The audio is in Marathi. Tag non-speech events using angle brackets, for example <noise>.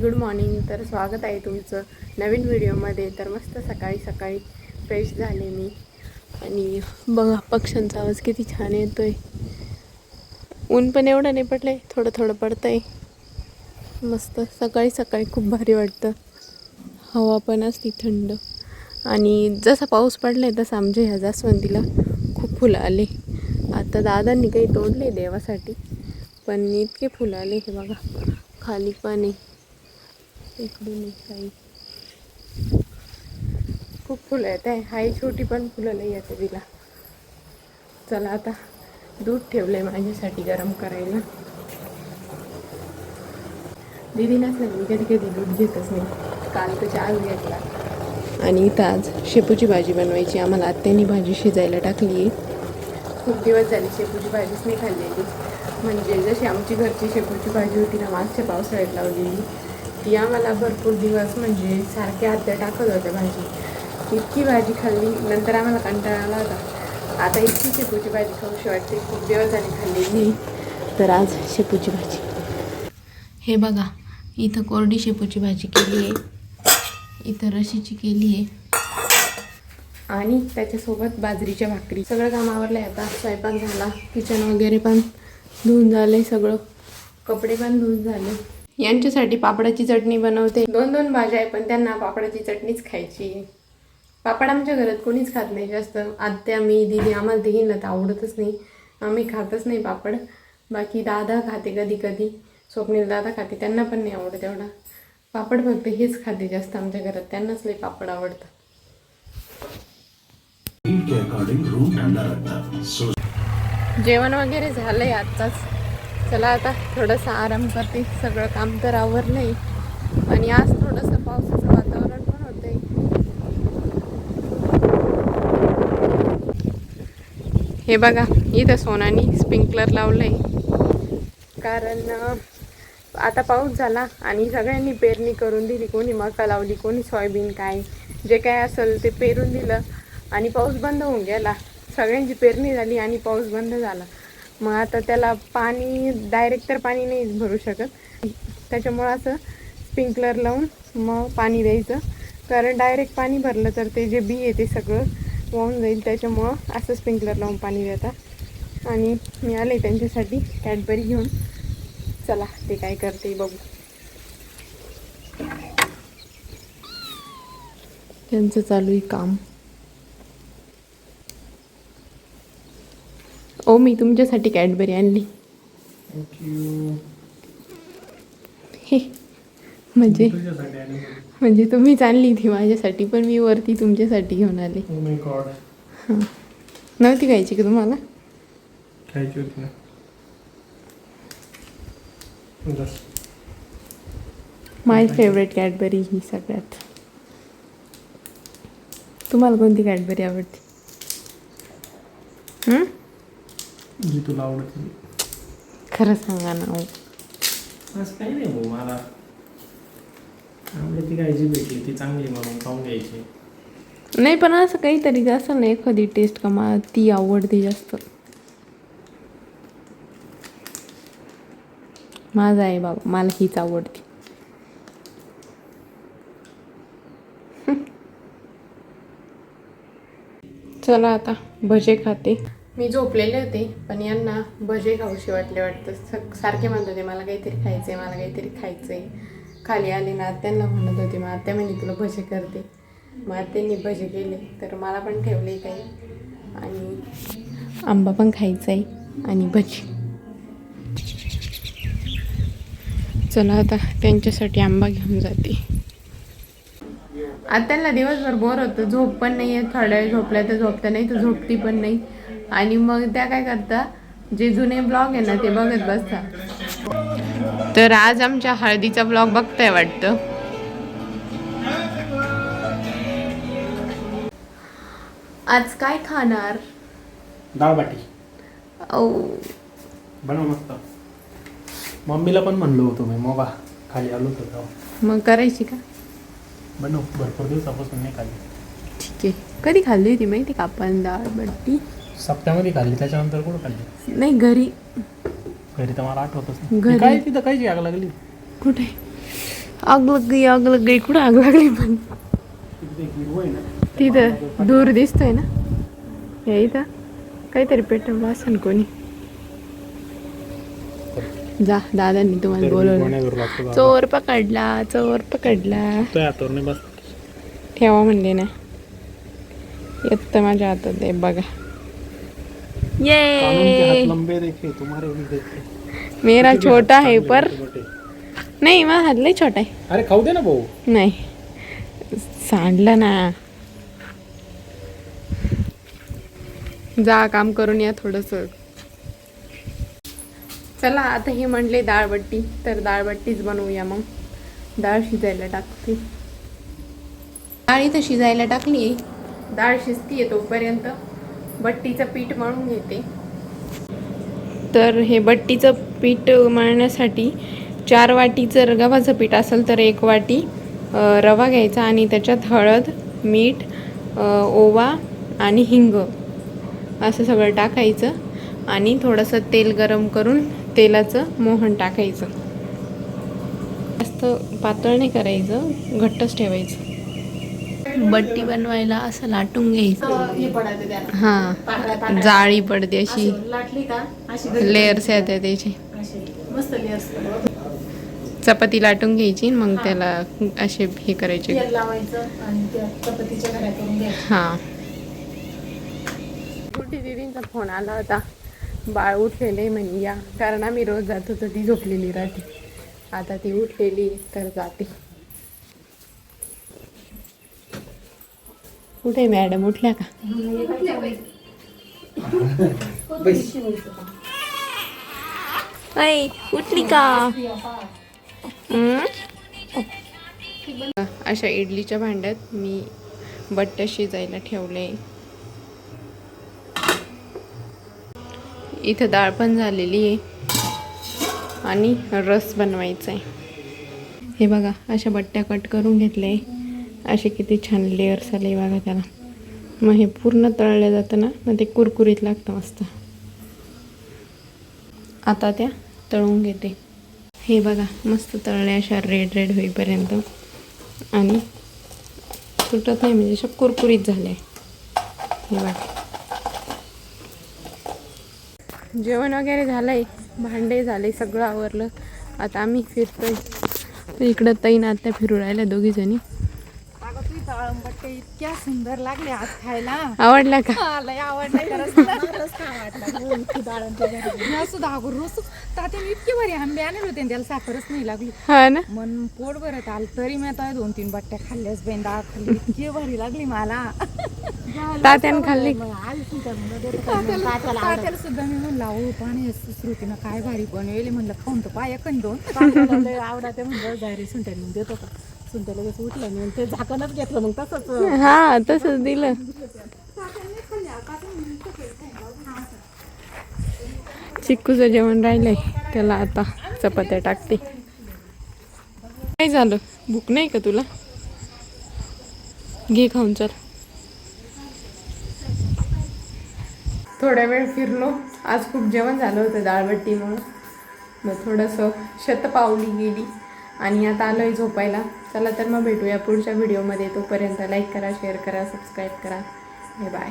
Good morning. तर स्वागत आहे तुमचं नवीन व्हिडिओमध्ये. तर मस्त सकाळी सकाळी फ्रेश झाले मी. आणि बघा पक्ष्यांचा आवाज किती छान येतो आहे ऊन पण एवढं नाही पडलं आहे थोडं थोडं पडतंय. मस्त सकाळी सकाळी खूप भारी वाटतं. हवा पण असती थंड. आणि जसा पाऊस पडला आहे तसं आमच्या ह्या जास्वंदीला खूप फुलं आले. आता दादांनी काही तोडले देवासाठी पण इतके फुलं आले हे बघा. खाली पण आहे. इकडून काही खूप फुलं येत आहे. हाय छोटी पण फुलं नाही येते तिला. चला आता दूध ठेवलंय माझ्यासाठी गरम करायला. दिदी नसलं मी कधी कधी दूध घेतच नाही. काल तर चहाच घेतला. आणि इथं आज शेपूची भाजी बनवायची. आम्हाला आत्यानी भाजी शिजायला टाकली आहे खूप दिवस झाले शेपूची भाजीच नाही खाल्लेली. म्हणजे जशी आमची घरची शेपूची भाजी होती ना मागच्या पावसाळ्यात लावलेली. ती आम्हाला भरपूर दिवस म्हणजे सारखे आत्या टाकत होत्या भाजी. इतकी भाजी खाल्ली नंतर आम्हाला कंटाळा आला होता. आता इतकी शेपूची भाजी खाऊशी वाटते खूप दिवस खाल्लेली नाही. तर आज शेपूची भाजी. हे बघा इथं कोरडी शेपूची भाजी केली आहे. इथं रशीची केली आहे. आणि त्याच्यासोबत बाजरीच्या भाकरी. सगळं काम आवरलंय आता. स्वयंपाक झाला किचन वगैरे पण धुवून झालं सगळं. कपडे पण धुवून झाले. यांच्यासाठी पापडाची चटणी बनवते. दोन दोन भाज्या आहे पण त्यांना पापडाची चटणीच खायची. आहे पापड आमच्या घरात कोणीच खात नाही जास्त. आत्या मी दिदी आम्हाला तिघींना तर आवडतच नाही. आम्ही खातच नाही पापड. बाकी दादा खाते कधी कधी. स्वप्नील दादा खाते त्यांना पण नाही आवडत एवढा. पापड फक्त हेच खाते जास्त आमच्या घरात. त्यांनाच लई पापड आवडतं जेवण वगैरे झालंय आत्ताच. चला आता थोडंसं आराम करते. सगळं काम तर आवरलंय. आणि आज थोडंसं पावसाचं वातावरण पण होतंय. हे बघा इथं सोनानी स्प्रिंकलर लावलंय. कारण आता पाऊस झाला आणि सगळ्यांनी पेरणी करून दिली. कोणी मका लावली कोणी सोयाबीन काय. जे काय असेल ते पेरून दिलं. आणि पाऊस बंद होऊन गेला. सगळ्यांची पेरणी झाली आणि पाऊस बंद झाला. मग आता त्याला पाणी डायरेक्ट तर पाणी नाही भरू शकत. त्याच्यामुळं असं स्प्रिंकलर लावून मग पाणी द्यायचं. कारण डायरेक्ट पाणी भरलं तर ते जे बी आहे ते सगळं वाहून जाईल. त्याच्यामुळं असं स्प्रिंकलर लावून पाणी देतात आणि मी आले त्यांच्यासाठी कॅडबरी घेऊन. चला ते काय करते बघू. त्यांचं चालू आहे काम. ओ मी तुमच्यासाठी कॅडबरी आणली. हे म्हणजे म्हणजे तुम्हीच आणली ती माझ्यासाठी पण मी वरती तुमच्यासाठी घेऊन आले. गॉड हां. नव्हती खायची का तुम्हाला? खायची होती ना. माय फेवरेट कॅडबरी ही सगळ्यात. तुम्हाला कोणती कॅडबरी आवडते? हं? जी तुला आवडते. खरं सांगा ना. हो. असं काही नाही भाऊ मला आवडती काय जी भेटली ती चांगली म्हणून खाऊन घ्यायची. नाही पण असं काहीतरी असेल ना एखादी टेस्ट का मला ती आवडते जास्त. माझा आहे बाबा मला हीच आवडते. <laughs> चला आता भजे खाते. मी झोपलेले होते पण यांना भजे खाऊशी वाटले वाटतं. स- सारखे म्हणत होते मला काहीतरी खायचंय मला काहीतरी खायचंय. खाली आले ना आत्यांना म्हणत होते मग आत्या म्हणे तुला भजे करते. मग आत्यांनी भजे केले तर मला पण ठेवले काही. आणि आंबा पण खायचा आहे आणि भजी. चला आता त्यांच्यासाठी आंबा घेऊन जाते. आत्याला दिवसभर बोर होतं झोप पण नाही आहे थोड्या वेळ झोपल्या तर झोपता नाही तर झोपती पण नाही. आणि मग त्या काय करता जे जुने ब्लॉग आहे ना ते बघत बसता. तर आज आमच्या हळदीचा ब्लॉग बघताय वाटतं. आज काय खाणार? डाळ बाटी. औ. बनव मस्त. मम्मीला पण म्हणलो होतो मी मोबा खाली आलो होतो मग करायची का? बनव भरपूर दिवसापासून नाही खाल्ली. ठीक आहे. कधी खाल्ली होती माहिती का? आपण डाळ बट्टी सप्त्यामध्ये खाल्ली त्याच्यानंतर कुठं खाल्ली नाही घरी. घरी तर मला आठवतच नाही. घरी? काय तिथं कायची आग लागली? कुठे? आग लग गई आग लग गई कुठं आग लागली पण? तिथे दूर दिसतोय ना? हे इथं. काहीतरी पेटवलं असेल कोणी. जा दादांनी तुम्हाला बोलवलं. चोर पकडला चोर पकडला. बस ठेवा म्हणले ना. येत माझ्या हातात आहे बघा. ये लंबे देखे तुम्हारे भी देखे। मेरा छोटा है पर. नाही माझा हात लय छोटा आहे अरे खाऊ दे ना भाऊ नाही। सांडलं ना। जा काम करून या थोडस। चला आता हे म्हणले डाळबट्टी तर डाळबट्टीच बनवूया मग. डाळ शिजायला टाकते. डाळ इथं शिजायला टाकली डाळ शिजतीये तोपर्यंत. बट्टीचं पीठ मळून घेते. तर हे बट्टीचं पीठ मळण्यासाठी चार वाटीचं जर गव्हाचं पीठ असेल तर एक वाटी रवा घ्यायचा आणि त्याच्यात हळद मीठ ओवा आणि हिंग असं सगळं टाकायचं आणि थोडंसं तेल गरम करून तेलाचं मोहन टाकायचं. जास्त पातळ नाही करायचं घट्टच ठेवायचं. बट्टी बनवायला असं लाटून घ्यायचं. हां जाळी पडते अशी. लेअर्स येते त्याचे. चपाती लाटून घ्यायची मग त्याला असे हे करायचे. हां. कुठे दिदींचा फोन आला होता. बाळ उठलेले म्हणे या. कारण आम्ही रोज जात होतो ती झोपलेली राहते. आता ती उठलेली तर जाते. कुठे मॅडम? उठल्या का? ऐ उठली का? अशा इडलीच्या भांड्यात मी बट्ट शिजायला ठेवले. इथं डाळ पण झालेली आहे आणि रस बनवायचा आहे हे बघा अशा बट्ट्या कट करून घेतले. असे किती छान लेअर्स आले बघा त्याला. मग हे पूर्ण तळलं जातं ना मग ते कुरकुरीत लागतं मस्त. आता त्या तळून घेते. हे बघा मस्त तळल्या अशा रेड रेड होईपर्यंत. आणि तुटत नाही म्हणजे अशा कुरकुरीत झाल्या हे बघा. जेवण वगैरे झालंय भांडे झाले सगळं आवरलं. आता आम्ही फिरतोय. इकडं तैनात त्या फिरू राहिल्या दोघी इतक्या सुंदर लागले आज खायला. आवडल्या का? लय आवडलं सुद्धा अगं रोज तात्याने इतके भारी आंबे आणले होते त्याला साखरच नाही लागली. हा ना? मन पोट भरत आलं तरी मी आता दोन तीन बट्ट्या खाल्ल्याच बेन डाळ खाल्ली. इतकी भारी लागली मला. <laughs> तात्यानं खाल्ली? तात्याला सुद्धा मी म्हणलं अहो पाणी श्रुतीनं काय भारी बनवेल? म्हणलं खाऊन तर पाय पण दोन. आवडते म्हणलं जायरे सुंट्याने देतो का? लगेच उठलं मी ते झाकणच घेतलं मग तसंच. हा तसंच दिलं. चिक्कूचं जेवण राहिलंय. त्याला आता चपात्या टाकते. काय झालं? भूक नाही का तुला? घे खाऊन चल. थोड्या वेळ फिरलो. आज खूप जेवण झालं होतं डाळबट्टीमुळं मग थोडंसं शतपावली गेली. आणि आता आलो आहे झोपायला. चला तर मग भेटूया पुढच्या व्हिडिओमध्ये तोपर्यंत लाईक करा शेअर करा सबस्क्राईब करा. बाय